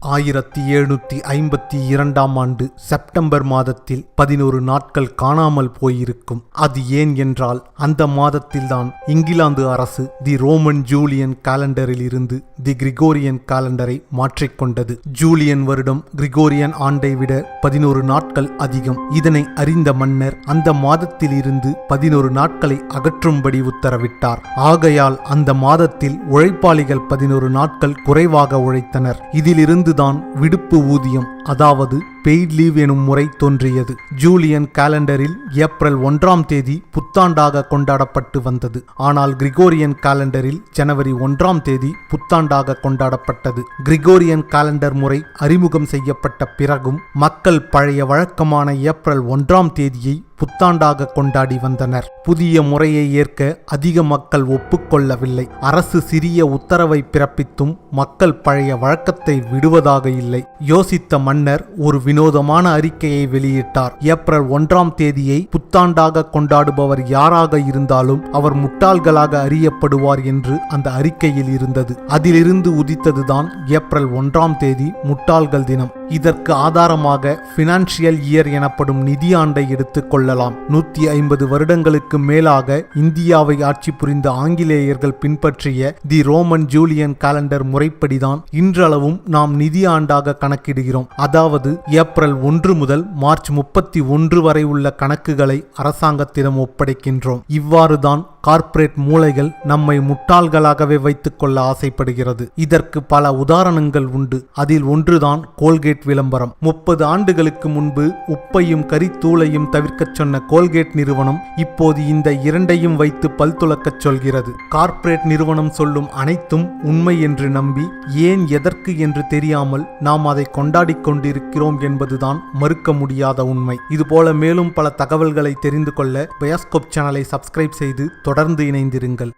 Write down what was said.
ஆயிரத்தி எழுநூத்தி ஐம்பத்தி இரண்டாம் ஆண்டு செப்டம்பர் மாதத்தில் பதினோரு நாட்கள் காணாமல் போயிருக்கும். அது ஏன் என்றால் அந்த மாதத்தில்தான் இங்கிலாந்து அரசு தி ரோமன் ஜூலியன் காலண்டரில் இருந்து தி கிரிகோரியன் காலண்டரை மாற்றிக்கொண்டது ஜூலியன் வருடம் கிரிகோரியன் ஆண்டை விட பதினோரு நாட்கள் அதிகம். இதனை அறிந்த மன்னர் அந்த மாதத்தில் இருந்து பதினோரு நாட்களை அகற்றும்படி உத்தரவிட்டார். ஆகையால் அந்த மாதத்தில் உழைப்பாளிகள் பதினோரு நாட்கள் குறைவாக உழைத்தனர். இதிலிருந்து இதிலிருந்துதான் விடுப்பு ஊதியம் அதாவது பெய்ட் லீவ் எனும் முறை தோன்றியது. ஜூலியன் காலண்டரில் ஏப்ரல் ஒன்றாம் தேதி புத்தாண்டாக கொண்டாடப்பட்டு வந்தது. ஆனால் கிரிகோரியன் காலண்டரில் ஜனவரி ஒன்றாம் தேதி புத்தாண்டாக கொண்டாடப்பட்டது. கிரிகோரியன் காலண்டர் முறை அறிமுகம் செய்யப்பட்ட பிறகும் மக்கள் பழைய வழக்கமான ஏப்ரல் ஒன்றாம் தேதியை புத்தாண்டாக கொண்டாடி வந்தனர். புதிய முறையை ஏற்க அதிக மக்கள் ஒப்புக்கொள்ளவில்லை. அரசு சிறிய உத்தரவை பிறப்பித்தும் மக்கள் பழைய வழக்கத்தை விடுவதாக இல்லை. யோசித்த மன்னர் ஒரு வினோதமான அறிக்கையை வெளியிட்டார். ஏப்ரல் ஒன்றாம் தேதியை புத்தாண்டாக கொண்டாடுபவர் யாராக இருந்தாலும் அவர் முட்டாள்களாக அறியப்படுவார் என்று அந்த அறிக்கையில் இருந்தது. அதிலிருந்து உதித்ததுதான் ஏப்ரல் ஒன்றாம் தேதி முட்டாள்கள் தினம். இதற்கு ஆதாரமாக பினான்சியல் இயர் எனப்படும் நிதியாண்டை எடுத்துக் கொள்ளலாம். நூத்தி ஐம்பது வருடங்களுக்கு மேலாக இந்தியாவை ஆட்சி புரிந்த ஆங்கிலேயர்கள் பின்பற்றிய தி ரோமன் ஜூலியன் காலண்டர் முறைப்படிதான் இன்றளவும் நாம் நிதி ஆண்டாக கணக்கிடுகிறோம். அதாவது ஏப்ரல் ஒன்று முதல் மார்ச் முப்பத்தி ஒன்று வரை உள்ள கணக்குகளை அரசாங்கத்திடம் ஒப்படைக்கின்றோம். இவ்வாறுதான் கார்ப்பரேட் மூளைகள் நம்மை முட்டாள்களாகவே வைத்துக் கொள்ள ஆசைப்படுகிறது. இதற்கு பல உதாரணங்கள் உண்டு. அதில் ஒன்றுதான் கோல்கேட் விளம்பரம். முப்பது ஆண்டுகளுக்கு முன்பு உப்பையும் கரித்தூளையும் தவிர்க்கச் சொன்ன கோல்கேட் நிறுவனம் இப்போது இந்த இரண்டையும் வைத்து பல் துளக்கச் சொல்கிறது. கார்ப்பரேட் நிறுவனம் சொல்லும் அனைத்தும் உண்மை என்று நம்பி ஏன் எதற்கு என்று தெரியாமல் நாம் அதை கொண்டாடிக் கொண்டிருக்கிறோம் என்பதுதான் மறுக்க முடியாத உண்மை. இதுபோல மேலும் பல தகவல்களை தெரிந்து கொள்ள பயாஸ்கோப் சேனலை சப்ஸ்கிரைப் செய்து தொடர்ந்து இணைந்திருங்கள்.